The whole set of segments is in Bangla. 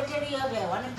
পেটেরই হবে অনেক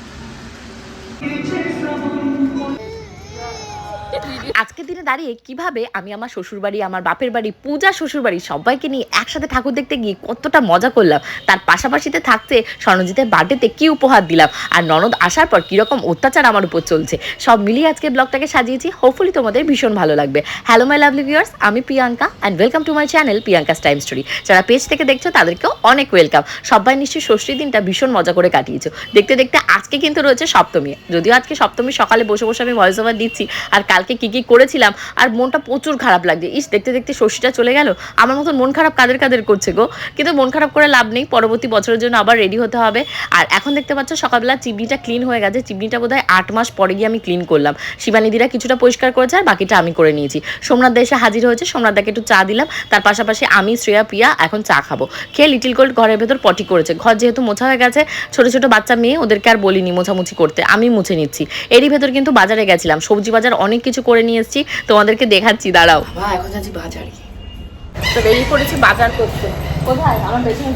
আজকের দিনে দাঁড়িয়ে কীভাবে আমি আমার শ্বশুরবাড়ি, আমার বাপের বাড়ি, পূজা শ্বশুরবাড়ি সবাইকে নিয়ে একসাথে ঠাকুর দেখতে গিয়ে কতটা মজা করলাম। তার পাশাপাশিতে থাকতে স্বর্ণজিতের বার্থডেতে কি উপহার দিলাম আর ননদ আসার পর কীরকম অত্যাচার আমার উপর চলছে, সব মিলিয়ে আজকে ব্লগটাকে সাজিয়েছি। হোপফুলি তোমাদের ভীষণ ভালো লাগবে। হ্যালো মাই লাভলি ভিউয়ার্স আমি Priyanka and welcome to my channel Priyanka's time story যারা পেজ থেকে দেখছ, তাদেরকেও অনেক ওয়েলকাম সবাই নিশ্চয়ই ষষ্ঠীর দিনটা ভীষণ মজা করে কাটিয়েছো। দেখতে দেখতে আজকে কিন্তু রয়েছে সপ্তমী। যদিও আজকে সপ্তমী সকালে বসে বসে আমি ভয়েস ওভার দিচ্ছি, আর কালকে কি কি করেছিলাম, আর মনটা প্রচুর খারাপ লাগছে। ইস, দেখতে দেখতে ষষ্ঠীটা চলে গেল। আমার মতন মন খারাপ কাদের কাদের করছে গো? কিন্তু মন খারাপ করে লাভ নেই। পরবর্তী বছরের জন্য আবার রেডি হতে হবে। আর এখন দেখতে পাচ্ছ, সকালবেলা চিমনিটা ক্লিন হয়ে গেছে। চিমনিটা বোধহয় আট মাস পরে গিয়ে আমি ক্লিন করলাম। শিবানিদিরা কিছুটা পরিষ্কার করেছে আর বাকিটা আমি করে নিয়েছি। সোমনাথ এসে হাজির হয়েছে। সোমনাথ দাকে একটু চা দিলাম। তার পাশাপাশি আমি, শ্রেয়া, প্রিয়া এখন চা খাব। খেয়ে লিটিল গোল্ড ঘরের ভেতর পটি করেছে। ঘর যেহেতু মোছা হয়ে গেছে, ছোট ছোট বাচ্চা মেয়ে, ওদেরকে আর বলিনি মোছামুছি করতে। আমি মুছে নিচ্ছি। এরই ভেতর কিন্তু বাজারে গেছিলাম। সবজি বাজার অনেক কিছু করে নিয়ে এসেছি, তোমাদেরকে দেখাচ্ছি, দাঁড়াও। এখন যাচ্ছি বাজারে তো বাজার করতে।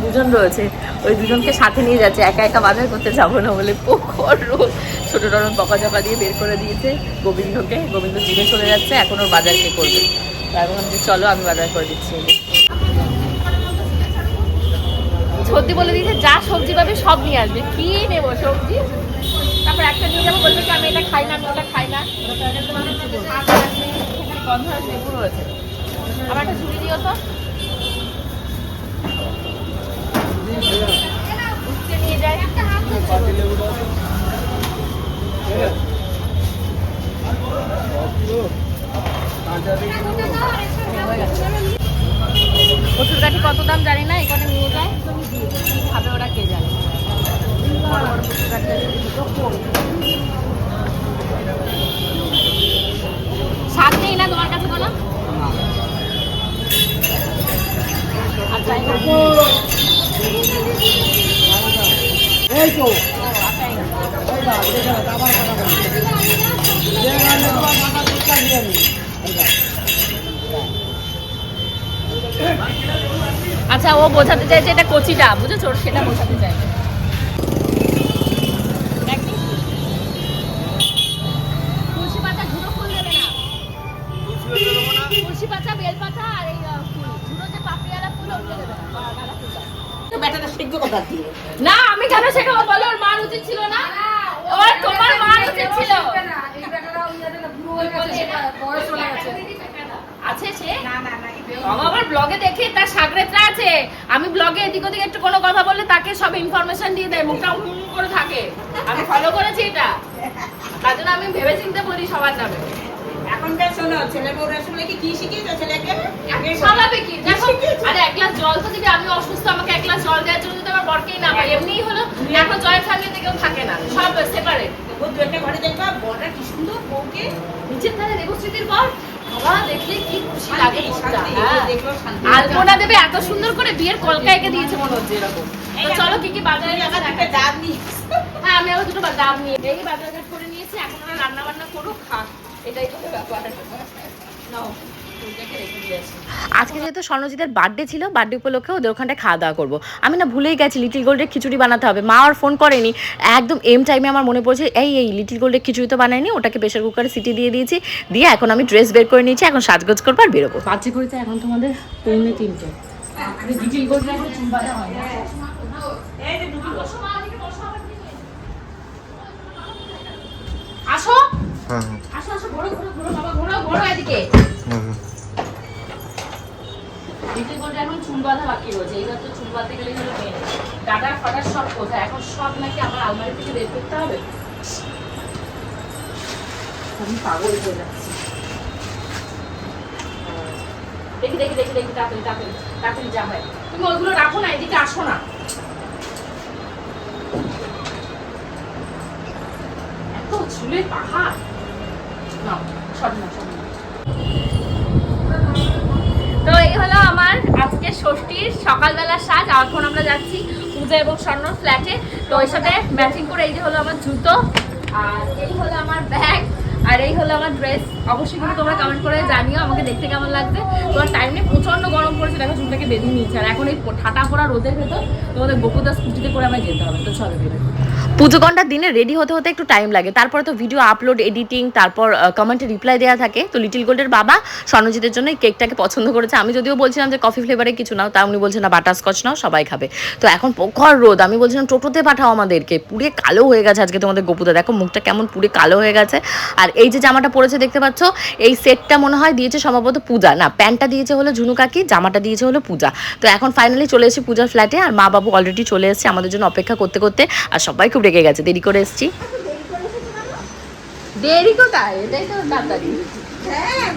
দুজন রয়েছে। ওই দুজনকে সাথে নিয়ে যাচ্ছে। একা একা বাজার করতে যাব না বলে। জকা দিয়ে বের করে দিয়েছে গোবিন্দকে। গোবিন্দ যাচ্ছে। এখন ওর বাজার চলো, আমি বাজার করে দিচ্ছি। সত্যি বলে দিয়েছে, যা সবজি পাবে সব নিয়ে আসবে। কি নেব সবজি? তারপর একটা নিয়ে যাব বলবে কি আমি এটা খাই না, আমি ওটা খাই না। এখানে লেবু রয়েছে একটা ঝুড়ি দিও তো। নিয়ে যায়। আচ্ছা ও বোঝাতে চাইছে এটা কচিটা বুঝেছ? ওর সেটা বোঝাতে চাইছে। না। পাতা বেল পাতা আর এই আহ, ফুল। ঝুড়ো যে পাপড়িয়ালা ফুল ওগুলো দেবে না। না। ব্যাটাটা সিদ্ধ কথা দিয়ে। না আমি কেন শেখাবো? বলো ওর মার উচিত ছিল না? ওর তোমার মার উচিত ছিল। আছে সে? বাবা আমার ব্লগে দেখে তার সাগরেতরা আছে। আমি ব্লগে এদিক ওদিক একটু কোনো কথা বললে তাকে সব ইনফরমেশন দিয়ে দেয় মুখটা হুম করে থাকে। আমি ফলো করেছি এটা। তার জন্য আমি ভেবে চিন্তে বলি সবার নামে। এখনকার শোনো ছেলে বউরা শুনে কি কি শিখিয়েছে ছেলেকে? আগে স্বাভাবিকই দেখো আরে এক গ্লাস জল তো দিবি আমি অসুস্থ আমাকে এক গ্লাস জল দেওয়ার জন্য যদি আমার বরকেই না পাই এমনিই হলো এখন জয়েন্ট ফ্যামিলিতে কেউ থাকে না। সব সেপারেট ঘরে দেখবা বড়টা কি সুন্দর বউকে নিচের ধারে দেবশ্রীতির পর বাবা দেখলে কি খুশি লাগে হ্যাঁ। আলপনা দেবে এত সুন্দর করে বিয়ের কলকা এঁকে দিয়েছে মনে হচ্ছে এরকম। চলো কি কি বাজারে যাবে একটা দাম ডাব নিয়ে। হ্যাঁ আমি আবার দুটো ডাব নিয়ে। এই বাজার ঘাট করে নিয়েছি এখন ওরা রান্না বান্না করুক খা। এটাই তো ব্যাপার। নাও। আজকে যেহেতু স্বর্ণজিতের বার্থডে ছিল বার্থডে উপলক্ষে ওদের ওখানটায় খাওয়া দাওয়া করব। আমি না ভুলেই গেছি লিটিল গোল্ডের খিচুড়ি বানাতে হবে। মা আর ফোন করেনি। একদম এম টাইমে আমার মনে পড়ছে এই এই লিটিল গোল্ডের খিচুড়ি তো বানাইনি ওটাকে প্রেশার কুকারে সিটি দিয়ে দিয়েছি। দিয়ে এখন আমি ড্রেস বের করে নিয়েছি এখন সাজগোজ করব আর বেরোবো। বাচ্চা করিতে এখন তোমাদের পৌনে তিনটে। লিটিল গোল্ডের। আসো। হ্যাঁ। আসো আসো ঘোরো ঘোরো ঘোরো বাবা ঘোরো ঘোরো এদিকে। হ্যাঁ লিটিল এখন চুল বাঁধা বাকি রয়েছে। এইবার তো চুল বাঁধতে গেলে হলো মেন ডাটা ফাটা সব কোথায়? এখন সব নাকি আমার আলমারি থেকে বের করতে হবে? আমি পাগল হয়ে যাচ্ছি। দেখি দেখি দেখি দেখি তাড়াতাড়ি তাড়াতাড়ি তাড়াতাড়ি যা হয়। তুমি ওইগুলো রাখো না এদিকে আসো না। এত চুলের পাহাড়। না সব না সব না এই হলো আমার আজকে ষষ্ঠীর সকালবেলার সাজ, এখন আমরা যাচ্ছি পূজা এবং স্বর্ণ ফ্ল্যাটে তো ওই সাথে ম্যাচিং করে এই যে হলো আমার জুতো, আর এই হলো আমার ব্যাগ আর এই হলো আমার ড্রেস অবশ্যই কিন্তু তোমরা কমেন্ট করে জানিও, আমাকে দেখতে কেমন লাগবে তোমার টাইম নিয়ে প্রচণ্ড গরম পড়েছে, দেখো চুলটাকে বেঁধে নিয়েছে। আর এখন এই ঠাটা পড়া রোদের ভেতর তোমাদের বকুদা স্কুটিতে করে আমায় যেতে হবে, তো চলো পুজো ঘণ্টার দিনে রেডি হতে হতে একটু টাইম লাগে। তারপরে তো ভিডিও আপলোড এডিটিং তারপর কমেন্টে রিপ্লাই দেওয়া থাকে। তো লিটিল গোল্ডের বাবা স্বর্ণজিতের জন্য এই কেকটাকে পছন্দ করেছে। আমি যদিও বলছিলাম যে কফি ফ্লেভারে কিছু নাও, তা উনি বলছেন না বাটার স্কচ নাও, সবাই খাবে। তো এখন প্রখর রোদ। আমি বলছিলাম, টোটোতে পাঠাও আমাদেরকে। পুরে কালো হয়ে গেছে আজকে তোমাদের গোপুদা। দেখো, মুখটা কেমন পুরে কালো হয়ে গেছে। আর এই যে জামাটা পরেছে, দেখতে পাচ্ছ, এই সেটটা মনে হয় দিয়েছে সম্ভবত পূজা। না, প্যান্টটা দিয়েছে হলো ঝুনু কাকি, জামাটা দিয়েছে হলো পূজা। তো এখন ফাইনালি চলে এসেছি পূজার ফ্ল্যাটে আর মা বাবু অলরেডি চলে এসেছে আমাদের জন্য অপেক্ষা করতে করতে। আর সবাই খুব রেগে গেছে দেরি করে এসেছি। দেরি কোথায়? এটাই তো তাড়াতাড়ি। হ্যাঁ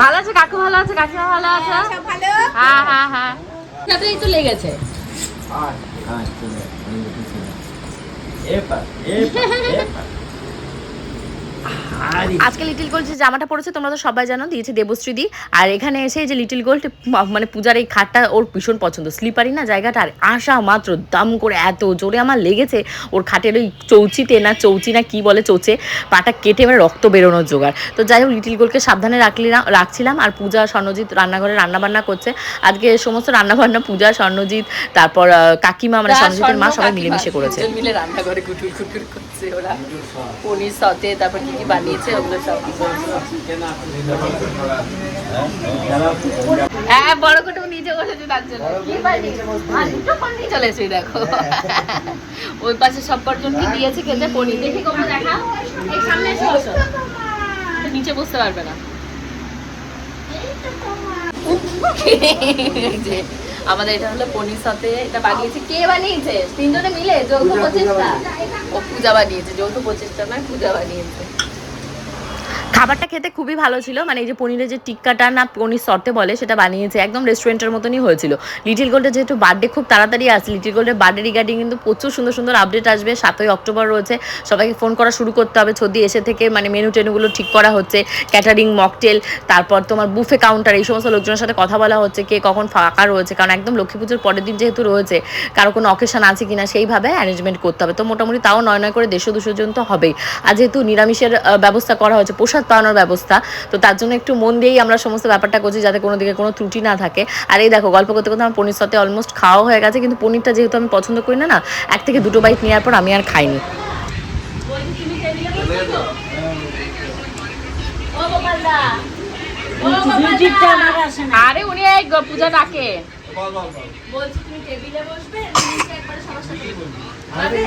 ভালো আছে কাকু? ভালো আছে? কাকিমা ভালো আছে? হ্যাঁ হ্যাঁ হ্যাঁ একটু লেগেছে Ah, ah, tudo আজকে লিটিল গোল্ড যে জামাটা পড়েছে তোমরা তো সবাই জানো দিয়েছে দেবশ্রী দি। আর এখানে এসে যে লিটিল গোল্ড মানে পূজার এই খাটটা ওর ভীষণ পছন্দ। স্লিপারি না জায়গাটা? আর আসা মাত্র দাম করে এত জোরে আমার লেগেছে। ওর খাটের ওই চৌচিতে না চৌচি না কি বলে চৌচে পাটা কেটে এবার রক্ত বেরোনোর জোগাড়। তো যাই হোক লিটিল গোল্ডকে সাবধানে রাখলিলাম রাখছিলাম। আর পূজা স্বর্ণজিৎ রান্নাঘরে রান্নাবান্না করছে। আজকে সমস্ত রান্নাবান্না পূজা স্বর্ণজিৎ তারপর কাকিমা মানে স্বর্ণজিতের মা সবাই মিলেমিশে করেছে। মিলে রান্নাঘরে কুটুর কুটুর করছে ওরা। পনির সতে তারপর কি কি বানিয়েছে ওগুলো সব। হ্যাঁ বড় করে নিচে বসেছে তার জন্য। চলে এসেছে দেখো। ওই পাশে সব কজনকে দিয়েছে খেতে পনির। দেখি কখন দেখা সামনে এসে বসো। নিচে বসতে পারবে না। আমাদের এটা হলো পনির সাথে এটা বানিয়েছে। কে বানিয়েছে? তিনজনে মিলে যৌথ প্রচেষ্টা। ও পূজা বানিয়েছে যৌথ প্রচেষ্টা নয় পূজা বানিয়েছে। খাবারটা খেতে খুবই ভালো ছিল। মানে এই যে পনিরের যে টিক্কাটা না পনির শর্তে বলে, সেটা বানিয়েছে। একদম রেস্টুরেন্টের মতনই হয়েছিল। লিটিল গোল্ডের যেহেতু বার্থডে খুব তাড়াতাড়ি আসছে লিটিল গোল্ডের বার্থডে রিগার্ডিং কিন্তু প্রচুর সুন্দর সুন্দর আপডেট আসবে। সাতই অক্টোবর রয়েছে। সবাইকে ফোন করা শুরু করতে হবে। ছদি এসে থেকে মানে মেনু টেনুগুলো ঠিক করা হচ্ছে। ক্যাটারিং মকটেল তারপর তোমার বুফে কাউন্টার এই সমস্ত লোকজনের সাথে কথা বলা হচ্ছে, কে কখন ফাঁকা রয়েছে। কারণ একদম লক্ষ্মী পুজোর পরের দিন যেহেতু রয়েছে, কারও কোনো অকেশন আছে কিনা সেইভাবে অ্যারেঞ্জমেন্ট করতে হবে। তো মোটামুটি তাও নয় নয় করে দেড়শো দুশো জন তো হবেই। আর যেহেতু নিরামিষের ব্যবস্থা করা হয়েছে, প্রসাদ পাওয়ানোর ব্যবস্থা। তো তার জন্য একটু মন দিয়েই আমরা সমস্ত ব্যাপারটা করছি যাতে কোনো দিকে কোনো ত্রুটি না থাকে। আর এই দেখো গল্প করতে করতে আমার পনির সাথে অলমোস্ট খাওয়া হয়ে গেছে কিন্তু পনিরটা যেহেতু আমি পছন্দ করি না না এক থেকে দুটো বাইট নেওয়ার পর আমি আর খাইনি। আরে উনি এই পূজা ডাকে। বলছি তুমি টেবিলে বসবে একবার সবার সাথে বসবে?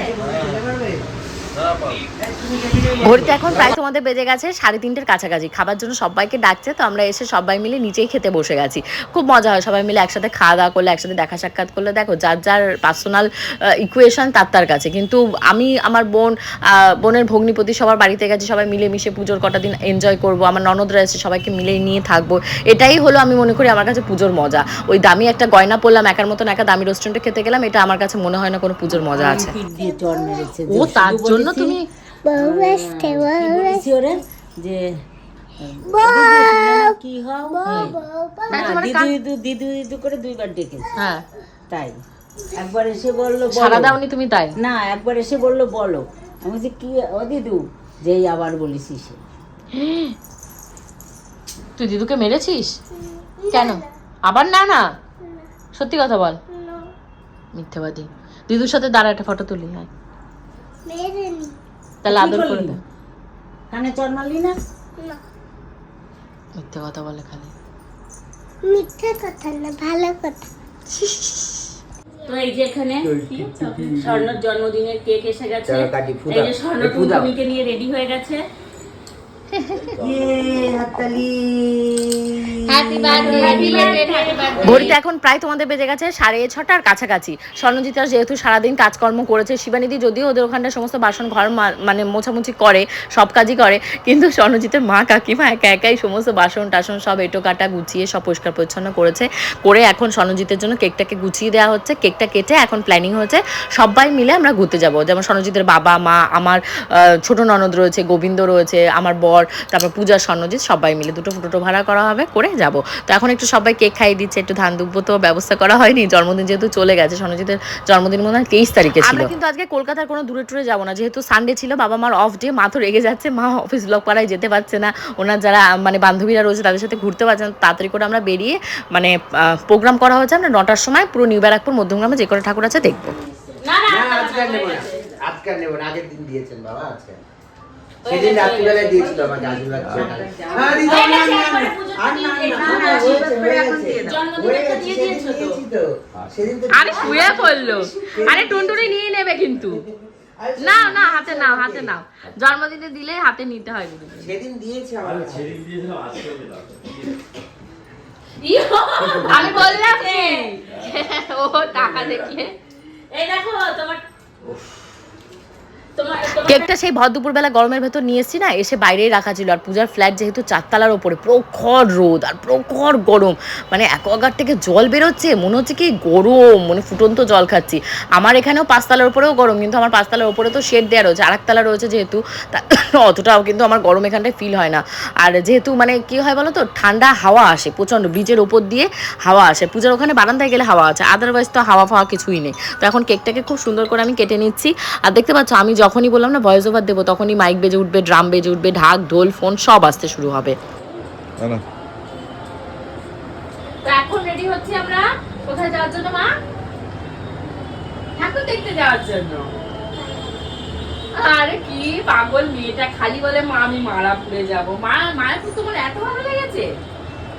ঘড়িতে এখন প্রায় তোমাদের বেজে গেছে সাড়ে তিনটের কাছাকাছি। খাবার জন্য সবাইকে ডাকছে তো আমরা এসে সবাই মিলে নিচেই খেতে বসে গেছি। খুব মজা হয় সবাই মিলে একসাথে খাওয়া দাওয়া করলে একসাথে দেখা সাক্ষাৎ করলে। দেখো যার যার পার্সোনাল ইকুয়েশন তার তার কাছে। কিন্তু আমি আমার বোন বোনের ভগ্নিপতি সবার বাড়িতে গেছি সবাই মিলে মিশে পুজোর কটা দিন এনজয় করব। আমার ননদরা এসে সবাইকে মিলে নিয়ে থাকব। এটাই হলো আমি মনে করি আমার কাছে পুজোর মজা। ওই দামি একটা গয়না পরলাম একার মতন একা দামি রেস্টুরেন্টে খেতে গেলাম এটা আমার কাছে মনে হয় না কোনো পুজোর মজা আছে। ও তার জন্য তুমি? যে কি হও? দিদু দিদু দিদু দিদু করে দুইবার ডেকেছে। হ্যাঁ। তাই। একবার এসে বলল সারা দাওনি তুমি তাই? না একবার এসে বলল বলো। আমি বলছি কি ও দিদু? যেই আবার বলিস সে তুই দিদুকে মেরেছিস? কেন? আবার না না? সত্যি কথা বল। মিথ্যাবাদী। দিদুর সাথে দাঁড়া একটা ফটো তুলি হয়। তাহলে আদর করে দে। কানে চড় মারলি না? মিথ্যে কথা বলে খালি। মিথ্যে কথা না ভালো কথা। তো এই যে এখানে স্বর্ণর জন্মদিনের কেক এসে গেছে। এই যে স্বর্ণ টুনটুনিকে নিয়ে রেডি হয়ে গেছে। ঘড়িতে এখন প্রায় তোমাদের বেজে গেছে সাড়ে ছটার কাছাকাছি। স্বর্ণজিৎ যেহেতু সারাদিন কাজকর্ম করেছে, শিবানিদি যদিও ওদের ওখানটা সমস্ত বাসন ঘর মানে মোছামুছি করে, সব কাজই করে, কিন্তু স্বর্ণজিতের মা, কাকিমা একা একাই সমস্ত বাসন টাসন সব এটো কাটা গুছিয়ে সব পরিষ্কার পরিচ্ছন্ন করেছে। করে এখন স্বর্ণজিতের জন্য কেকটাকে গুছিয়ে দেওয়া হচ্ছে, কেকটা কেটে এখন প্ল্যানিং হয়েছে। সবাই মিলে আমরা ঘুরতে যাব। যেমন স্বর্ণজিতের বাবা, মা, আমার ছোট ননদ রয়েছে, গোবিন্দ রয়েছে, আমার বর, তারপর পূজা স্বর্ণজিৎ, সবাই মিলে দুটো টোটো ভাড়া করা হবে, করে যাব। তো এখন একটু সবাই কেক খাইয়ে দিচ্ছে একটু ধান দুব্য তো ব্যবস্থা করা হয়নি। জন্মদিন যেহেতু চলে গেছে সনজিতের জন্মদিন মনে হয় তেইশ তারিখে ছিল। কিন্তু আজকে কলকাতার কোনো দূরে টুরে যাব না। যেহেতু সানডে ছিল বাবা মার অফ ডে মা তো রেগে যাচ্ছে মা অফিস ব্লক পাড়ায় যেতে পারছে না। ওনার যারা মানে বান্ধবীরা রয়েছে তাদের সাথে ঘুরতে পারছে না। তাড়াতাড়ি করে আমরা বেরিয়ে মানে প্রোগ্রাম করা হয়েছে। আমরা নটার সময় পুরো নিউ ব্যারাকপুর মধ্যমগ্রামে যে করে ঠাকুর আছে দেখব। না আজকে আর নেব না। আজকে নেব না। আগের দিন দিয়েছেন বাবা আজকে সেদিন রাত্রিবেলায় দিয়েছিল আমার আর শুয়ে পড়ল। আরে টুনটুনি নিয়ে নেবে কিন্তু। না না হাতে নাও হাতে নাও। জন্মদিনে দিলে হাতে নিতে হয় সেদিন দিয়েছে আমি বললাম ও টাকা দেখলে এই দেখো তোমার কেকটা সেই ভর দুপুরবেলা গরমের ভেতর নিয়ে এসেছি না, এসে বাইরেই রাখা ছিল। আর পূজার ফ্ল্যাট যেহেতু চারতলার ওপরে, প্রখর রোদ আর প্রখর গরম। মানে অ্যাকোয়াগার্ড থেকে জল বেরোচ্ছে, মনে হচ্ছে কি গরম মানে ফুটন্ত জল খাচ্ছি। আমার এখানেও পাঁচতলার ওপরেও গরম, কিন্তু আমার পাঁচতলার ওপরে তো শেড দেওয়া রয়েছে। আরেকতলা রয়েছে যেহেতু অতটাও কিন্তু আমার গরম এখানটায় ফিল হয় না। আর যেহেতু মানে কি হয় বলো তো, ঠান্ডা হাওয়া আসে, প্রচণ্ড ব্রিজের ওপর দিয়ে হাওয়া আসে। পূজার ওখানে বারান্দায় গেলে হাওয়া আছে আদারওয়াইজ তো হাওয়া ফাওয়া কিছুই নেই। তো এখন কেকটাকে খুব সুন্দর করে আমি কেটে নিচ্ছি। আর দেখতে পাচ্ছ, আমি যখনই বললাম না ভয়েস ওভার দেবো তখনই মাইক বেজে উঠবে ড্রাম বেজে উঠবে ঢাক ঢোল ফোন সব আসতে শুরু হবে। এখন রেডি হচ্ছি আমরা? কোথায় যাওয়ার জন্য মা? ঠাকুর দেখতে যাওয়ার জন্য। আরে কি পাগল মেয়েটা খালি বলে মা আমি মায়াপুরে যাব। মা মায়াপুর তোমার এত ভালো লেগেছে?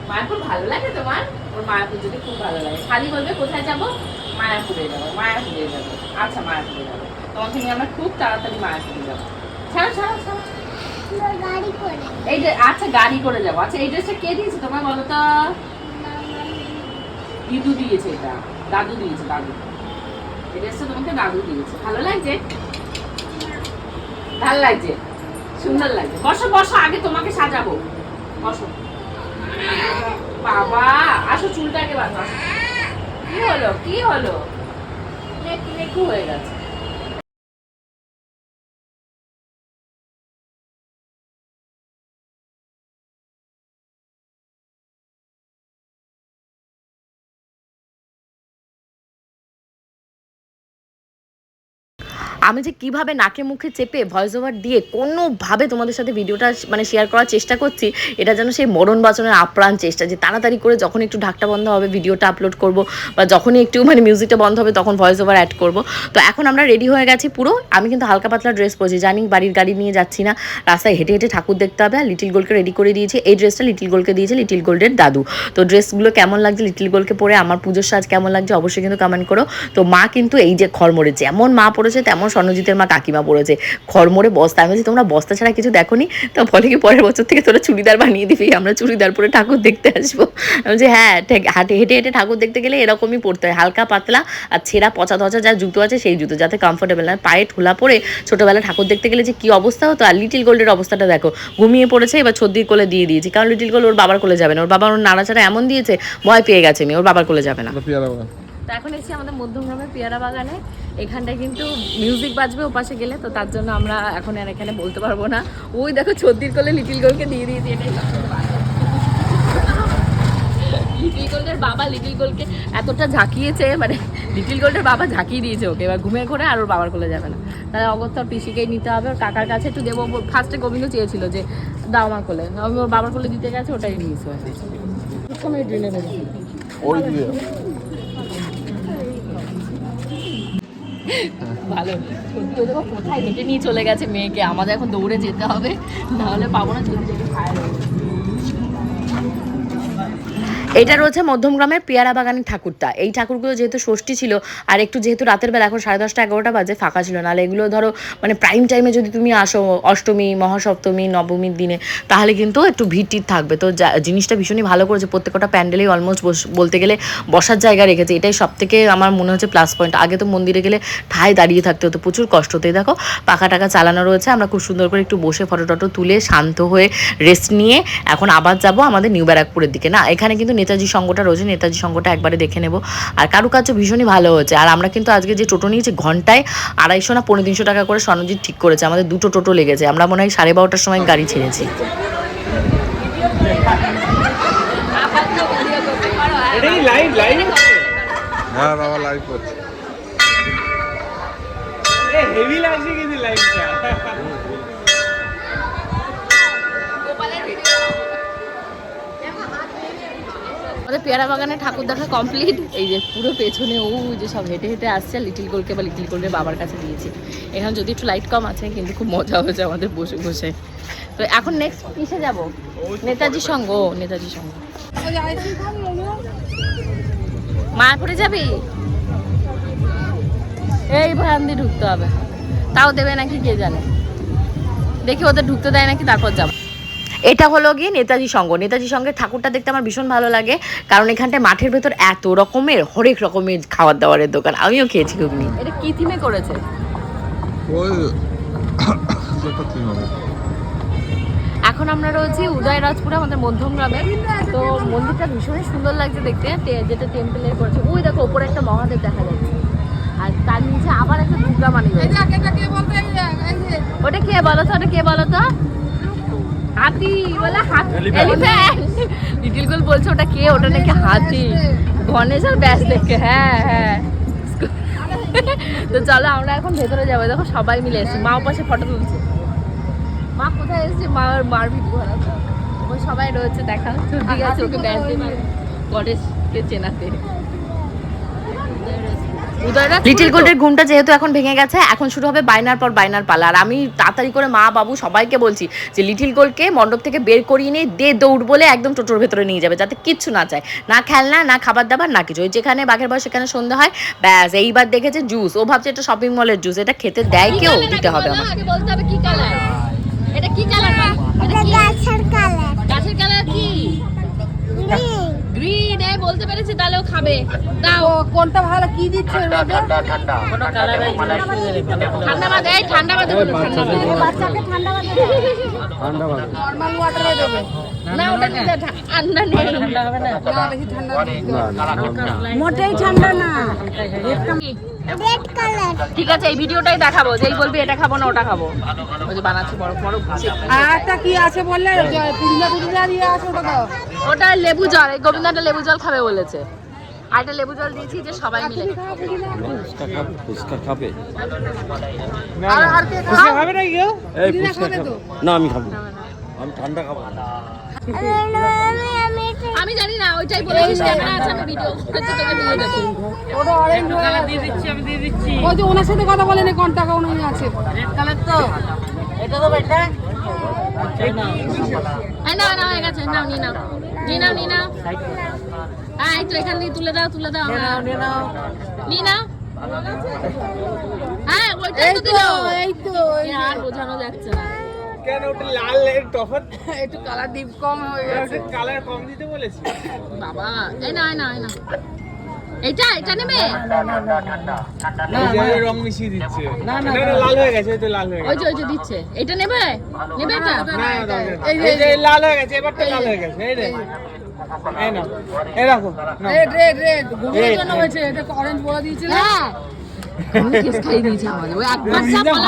মায়াপুর ভালো লাগে তোমার? ওর মায়াপুর যদি খুব ভালো লাগে। খালি বলবে কোথায় যাব? মায়াপুরে যাব মায়াপুরে যাব। আচ্ছা মায়াপুরে যাব। তোমাকে নিয়ে আমরা খুব তাড়াতাড়ি মায়াপুরে যাব। ছাড়ো ছাড়ো ছাড়ো। এই যে আচ্ছা গাড়ি করে যাব। আচ্ছা এই ড্রেসটা কে দিয়েছে তোমার বলো তো? দিদু দিয়েছে এটা। দাদু দিয়েছে দাদু। এই ড্রেসটা তোমাকে দাদু দিয়েছে। ভালো লাগছে? ভালো লাগছে? সুন্দর লাগছে। বসো বসো আগে তোমাকে সাজাবো। বসো। বাবা আসো চুলটাকে বাঁধো। কি হলো? কি হলো? নেকু হয়ে গেছে। আমি যে কীভাবে নাকে মুখে চেপে ভয়েস ওভার দিয়ে কোনোভাবে তোমাদের সাথে ভিডিওটা মানে শেয়ার করার চেষ্টা করছি, এটা যেন সেই মরণ বাঁচনের আপ্রাণ চেষ্টা, যে তাড়াতাড়ি করে যখন একটু ঢাকটা বন্ধ হবে, ভিডিওটা আপলোড করব বা যখনই একটু মানে মিউজিকটা বন্ধ হবে তখন ভয়েস ওভার অ্যাড করব। তো এখন আমরা রেডি হয়ে গেছি পুরো। আমি কিন্তু হালকা পাতলা ড্রেস পরছি, জানি বাড়ির গাড়ি নিয়ে যাচ্ছি না। রাস্তায় হেঁটে হেঁটে ঠাকুর দেখতে হবে, আর লিটিল গোলকে রেডি করে দিয়েছি। এই ড্রেসটা লিটিল গোলকে দিয়েছে লিটিল গোল্ডের দাদু। তো ড্রেসগুলো কেমন লাগছে লিটিল গোলকে পরে, আমার পুজোর সাজ কেমন লাগছে অবশ্যই কিন্তু কমেন্ট করো। তো মা কিন্তু এই যে খড়মড়ে, যেমন মা পড়েছে তেমন স্বর্ণজিতের মা কাকিমা পড়েছে খড়মড়ে বস্তা। আমি বলছি তোমরা বস্তা ছাড়া কিছু দেখোনি? তো বলে কি পরের বছর থেকে তোরা চুড়িদার বানিয়ে দিবি আমরা চুড়িদার পরে ঠাকুর দেখতে আসব। আমি বলছি হ্যাঁ ঠিক হাঁটে হেঁটে হেঁটে ঠাকুর দেখতে গেলে এরকমই পড়তে হয়। হালকা পাতলা আর ছেঁড়া পচা ধচা যা জুতো আছে সেই জুতো যাতে কমফোর্টেবল না পায়ে ঠোলা পরে ছোটোবেলা ঠাকুর দেখতে গেলে যে কী অবস্থা হতো আর লিটিল গোল্ডের অবস্থাটা দেখো ঘুমিয়ে পড়েছে এবার ছদ্দির কোলে দিয়ে দিয়েছি। কারণ লিটিল গোল্ড ওর বাবার কোলে যাবে না ওর বাবা ওর নাড়াচাড়া এমন দিয়েছে ভয় পেয়ে গেছে মেয়ে ওর বাবার কোলে যাবে না। তো এখন এসেছি আমাদের মধ্যমগ্রামের পেয়ারা বাগানে। এখানটায় কিন্তু মিউজিক বাজবে ওপাশে গেলে, তো তার জন্য আমরা এখন আর এখানে বলতে পারব না। ওই দেখো ছদ্দির কোলে লিটিল গোলকে দিয়ে দিয়েছি, এটাই লিটিল গোল্ডের বাবা লিটিল গোলকে এতটা ঝাঁকিয়েছে মানে লিটিল গোল্ডের বাবা ঝাঁকিয়ে দিয়েছে ওকে। এবার ঘুমিয়ে করে আর ওর বাবার কোলে যাবে না। তাহলে অগত্যা পিসিকেই নিতে হবে, ওর কাকার কাছে একটু দেবো। ফার্স্টে গোবিন্দ চেয়েছিল যে, দাও আমার কোলে। আমি ওর বাবার কোলে দিতে গেছে, ওটাই নিয়েছে। ভালো। সত্যি দেখো কোথায় নিয়ে চলে গেছে মেয়েকে? আমাদের এখন দৌড়ে যেতে হবে নাহলে পাবো না চলে যাবে এটা রয়েছে মধ্যমগ্রামের পেয়ারা বাগানের ঠাকুরটা। এই ঠাকুরগুলো যেহেতু ষষ্ঠী ছিল, আর একটু যেহেতু রাতের বেলা, এখন সাড়ে দশটা, এগারোটা বাজে, ফাঁকা ছিল। নাহলে এগুলো ধরো মানে প্রাইম টাইমে যদি তুমি আসো, অষ্টমী, মহাসপ্তমী, নবমীর দিনে, তাহলে কিন্তু একটু ভিড় থাকবে। তো জিনিসটা ভীষণই ভালো করেছে। প্রত্যেকটা প্যান্ডেলেই অলমোস্ট বলতে গেলে বসার জায়গা রেখেছে। এটাই সব থেকে আমার মনে হচ্ছে প্লাস পয়েন্ট আগে তো মন্দিরে গেলে ঠায় দাঁড়িয়ে থাকতে হতো প্রচুর কষ্ট। হতো দেখো পাখা টাকা চালানো রয়েছে। আমরা খুব সুন্দর করে একটু বসে ফটো টটো তুলে শান্ত হয়ে রেস্ট নিয়ে এখন আবার যাব আমাদের নিউ ব্যারাকপুরের দিকে। না, এখানে কিন্তু নেতাজি সঙ্গটা রয়েছে নেতাজি সঙ্গটা একবারে দেখে নেব। আর কারুকার্য ভীষণই ভালো হয়েছে। আর আমরা কিন্তু আজকে যে টোটো নিয়েছি ঘন্টায় আড়াইশো না পনেরো তিনশো টাকা করে স্বর্ণজিৎ ঠিক করেছে। আমাদের দুটো টোটো লেগেছে। আমরা মনে হয় সাড়ে বারোটার সময় গাড়ি ছেড়েছি। লাইভ লাইভ হ্যাঁ বাবা লাইভ করছে। হেভি লাগছে পেয়ারা বাগানে ঠাকুর দেখা কমপ্লিট এই যে পুরো পেছনে ও যে সব হেঁটে হেঁটে আসছে লিটিল গোলকে বা লিটিল গোলের বাবার কাছে দিয়েছি। এখানে যদি একটু লাইট কম আছে, কিন্তু খুব মজা হয়েছে আমাদের বসে বসে। তো এখন নেক্সট কিসে যাব? নেতাজি সঙ্গ, ও নেতাজি সঙ্গ। মায়াপুরে যাবি? এই ভয়ান দিয়ে ঢুকতে হবে। তাও দেবে নাকি কে জানে? দেখি ওদের ঢুকতে দেয় নাকি, তারপর যাব। এটা হলো গিয়ে নেতাজি সঙ্গ। নেতাজি সঙ্গের ঠাকুরটা দেখতে আমার ভীষণ ভালো লাগে। কারণ এখানটায় মাঠের ভেতর এত রকমের হরেক রকমের খাবার দাবারের দোকান। আমিও খেয়েছি ঘুগনি। এটা কি থিমে করেছে? এখন আমরা রয়েছি উদয়রাজপুরে আমাদের মধ্যমগ্রামে তো মন্দিরটা ভীষণই সুন্দর লাগছে দেখতে। যেটা টেম্পলের করেছে। ওই দেখো ওপরে একটা মহাদেব দেখা যাচ্ছে। আর তার নিচে আবার একটা দুর্গা মানি ওটা কে বলো তো ওটা কে বলো তো হাতি বলে হাতি। এলিফ্যান্ট লিটিল গোল বলছে ওটা কে? ওটা নাকি হাতি? গণেশ আর ব্যাস দেখে হ্যাঁ হ্যাঁ। তো চলো আমরা এখন ভেতরে যাব। দেখো সবাই মিলে এসেছি। মা পাশে ফটো তুলছে। মা কোথায় এসেছে? মার মার ভিডিও সবাই রয়েছে দেখা চলতে গেছে ওকে ব্যাস দিয়ে গণেশকে চেনাতে। লিটিল গোল্ডের ঘুমটা যেহেতু এখন ভেঙে গেছে এখন শুরু হবে বাইনার পর বাইনার পালা। আর আমি তাড়াতাড়ি করে মা বাবু সবাইকে বলছি যে লিটিল গোলকে মণ্ডপ থেকে বের করিয়ে নিয়ে দে দৌড় বলে একদম টোটোর ভেতরে নিয়ে যাবে যাতে কিচ্ছু না চায়। না খেলনা না খাবার দাবার না কিছু। ওই যেখানে বাঘের বয়স সেখানে সন্ধ্যা হয় ব্যাস এইবার দেখেছে জুস ও ভাবছে এটা শপিং মলের জুস এটা খেতে দেয় কেউ? দিতে হবে আমার আগে বলতে হবে? কি কালার এটা কি কালার এটা গাছের কালার গাছের কালার কি? গ্রিন এ বলতে পেরেছি তাহলে ও খাবে। দাও। কোনটা ভালো কি দিচ্ছে এর মধ্যে ঠান্ডা বাদে এই ঠান্ডা বাদে বলো ঠান্ডা বাদে বাচ্চাকে ঠান্ডা বাদে নর্মাল ওয়াটারে দেবে। না ওটা নিতে ঠান্ডা নেই। না? বেশি ঠান্ডা মোটেই ঠান্ডা না। Red colour. ঠিক আছে এই ভিডিওটাই দেখাবো। যেই বলবি এটা খাব না ওটা খাব। ওই যে বানাচ্ছি বড় বড় আর কি আছে বললে? পুদিনা টুদিনা দিয়ে আছে ওটা দাও। ওটা লেবু জল এই গোবিন্দাটা লেবু জল খাবে বলেছে আর একটা লেবু জল দিয়েছি যে সবাই মিলে আর আর কে খাও? পুদিনা খাবে তো আমি আমি এটা আমি জানি না ওইটাই ক্যামেরা আছে আমি ভিডিও করতে তোকে দিয়ে দেবো ওটা অরেঞ্জ হয়ে দিয়ে দিচ্ছি আমি দিয়ে দিচ্ছি ওই যে ওনার সাথে কথা বলেন কোন টাকা উনি আছে এই নাও নাও হয়ে গেছে নাও নিয়ে নাও নিয়ে নাও নিয়ে নাও হ্যাঁ এই তো এখান থেকে তুলে দাও তুলে দাও নিয়ে নাও হ্যাঁ ওইটাই তো দিল। এই তো এই আর বোঝানো যাচ্ছে না। একটু কালার ডিপ কম হয়ে গেছে। বাবা এই না এই না এই না। এইটা এটা নেবে রং মিশিয়ে দিচ্ছে না না লাল হয়ে গেছে এই তো লাল হয়ে ওই যে ওই যে দিচ্ছে এটা নেবে নেবে এটা গেছে এই যে লাল হয়ে গেছে এবারটা লাল হয়ে গেছে এই রে এই না এই রাখো রেড রেড রেড ঘুমের জন্য হয়েছে এটা অরেঞ্জ দিয়েছিল হ্যাঁ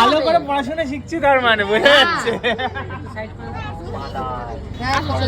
ভালো করে পড়াশোনা শিখছি তার মানে বোঝা যাচ্ছে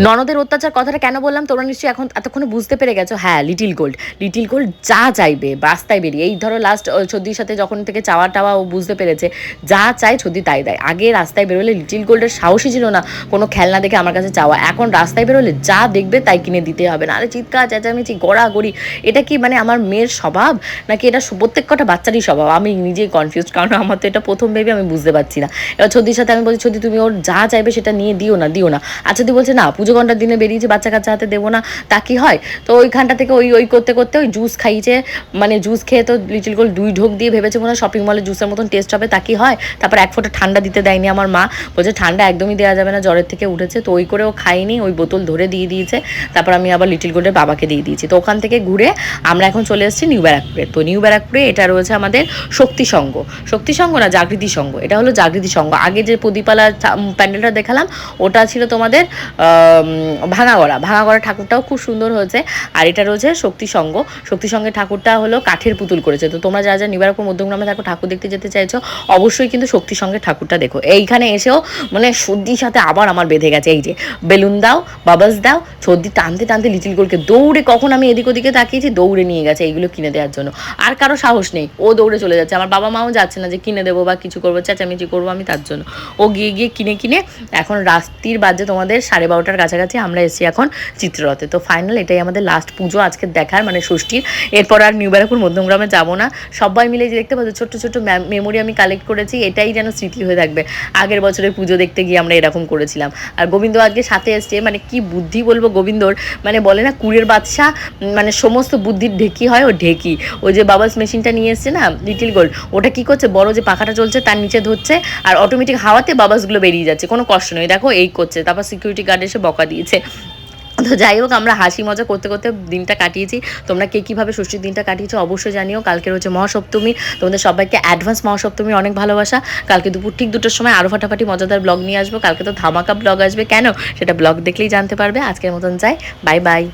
ননদের অত্যাচার কথাটা কেন বললাম? তোমরা নিশ্চয়ই এখন এতক্ষণে বুঝতে পেরে গেছো। হ্যাঁ লিটিল গোল্ড লিটিল গোল্ড যা চাইবে, রাস্তায় বেরিয়ে। এই ধরো লাস্ট ছদ্দির সাথে যখন থেকে চাওয়া টাওয়া ও বুঝতে পেরেছে, যা চায় ছদ্দি তাই দেয়। আগে রাস্তায় বেরোলে লিটিল গোল্ডের সাহসই ছিল না কোনো খেলনা দেখে আমার কাছে চাওয়া। এখন রাস্তায় বেরোলে যা দেখবে তাই কিনে দিতে হবে। না আরে চিৎকার, চেঁচামেচি, গড়াগড়ি, এটা কি মানে আমার মেয়ের স্বভাব? নাকি এটা প্রত্যেক কটা বাচ্চারই স্বভাব? আমি নিজেই কনফিউজ কারণ আমার তো এটা প্রথম ভেবে আমি বুঝতে পারছি না। এবার ছদ্দির সাথে আমি বলছি ছদ্দি তুমি ওর যা চাইবে সেটা নিয়ে দিও না দিও না। আচ্ছা দি বলছে, না, পুজো ঘণ্টার দিনে বেরিয়েছে, বাচ্চা কাচ্চা হাতে দেবো না। তা কি হয়? তো ওইখানটা থেকে ওই ওই করতে করতে ওই জুস খাইয়েছে মানে জুস খেয়ে তো লিটিল গোল দুই ঢোক দিয়ে ভেবেছে মনে হয় শপিং মলে জুসের মতন টেস্ট হবে, তা কি হয়? তারপর এক ফোঁটা ঠান্ডা দিতে দেয়নি আমার মা। বলছে, ঠান্ডা একদমই দেওয়া যাবে না, জ্বরের থেকে উঠেছে। তো ওই করে ও খাইনি ওই বোতল ধরে দিয়ে দিয়েছে। তারপর আমি আবার লিটিল গোল্ডের বাবাকে দিয়ে দিয়েছি। তো ওখান থেকে ঘুরে আমরা এখন চলে এসেছি নিউ ব্যারাকপুরে তো নিউ ব্যারাকপুরে এটা রয়েছে আমাদের শক্তি সংঘ শক্তি সংঘ না জাগৃতি সংঘ এটা হলো জাগৃতি সংঘ আগে যে প্রদীপালা প্যান্ডেলটা দেখালাম, ওটা ছিল তোমাদের ভাঙাগড়া। ভাঙাগড়া ঠাকুরটাও খুব সুন্দর হয়েছে। আর এটা রয়েছে শক্তি সংঘ শক্তি সংঘের ঠাকুরটা হলো কাঠের পুতুল করেছে। তো তোমরা যারা যারা নিবারকপুর মধ্যমগ্রামে থাকো, ঠাকুর দেখতে যেতে চাইছো, অবশ্যই কিন্তু শক্তি সংঘের ঠাকুরটা দেখো। এইখানে এসেও মানে সর্দির সাথে আবার আমার বেঁধে গেছে। এই যে, বেলুন দাও, বাবাস দাও, সর্দি টানতে টানতে লিটিল গোলকে দৌড়ে কখন আমি এদিক ওদিকে তাকিয়েছি, দৌড়ে নিয়ে গেছে এইগুলো কিনে দেওয়ার জন্য। আর কারও সাহস নেই। ও দৌড়ে চলে যাচ্ছে। আমার বাবা মাও যাচ্ছে না যে কিনে দেবো বা কিছু করব, চেঁচামেচি করব আমি তার জন্য। ও গিয়ে গিয়ে কিনে কিনে এখন রাত্রির বাজে তোমাদের সাড়ে সাড়ে বারোটার কাছাকাছি আমরা এসেছি এখন চিত্ররথে। তো ফাইনাল এটাই আমাদের লাস্ট পুজো আজকে দেখার মানে ষষ্ঠীর। এরপর আর নিউ ব্যারাকপুর মধ্যমগ্রামে যাব না। সবাই মিলে যে দেখতে পাচ্ছ ছোট্ট ছোট্ট মেমোরি আমি কালেক্ট করেছি এটাই যেন স্মৃতি হয়ে থাকবে। আগের বছরের পুজো দেখতে গিয়ে আমরা এরকম করেছিলাম। আর গোবিন্দ আজকে সাথে এসছে মানে কি বুদ্ধি বলব গোবিন্দর মানে বলে না কুড়ের বাদশা উম, মানে সমস্ত বুদ্ধির ঢেকি হয় ও ঢেকি। ওই যে বাবাস মেশিনটা নিয়ে এসছে না লিটিল গোল্ড ওটা কি করছে বড় যে পাখাটা চলছে তার নিচে ধরছে আর অটোমেটিক হাওয়াতে বাবাসগুলো বেরিয়ে যাচ্ছে কোনো কষ্ট নেই। দেখো এই করছে তারপর সিকিউরিটি গার্ড এসে বকা দিয়েছে। তো যাই হোক, আমরা হাসি মজা করতে করতে দিনটা কাটিয়েছি। তোমরা কে কীভাবে ষষ্ঠীর দিনটা কাটিয়েছো অবশ্যই জানিও। কালকের হচ্ছে মহাসপ্তমী। তোমাদের সবাইকে অ্যাডভান্স মহাসপ্তমী অনেক ভালোবাসা। কালকে দুপুর ঠিক দুটোর সময় আরও ফাটাফাটি মজাদার ব্লগ নিয়ে আসব। কালকে তো ধামাকা ব্লগ আসবে। কেন? সেটা ব্লগ দেখলেই জানতে পারবে। আজকের মতন যাই। Bye bye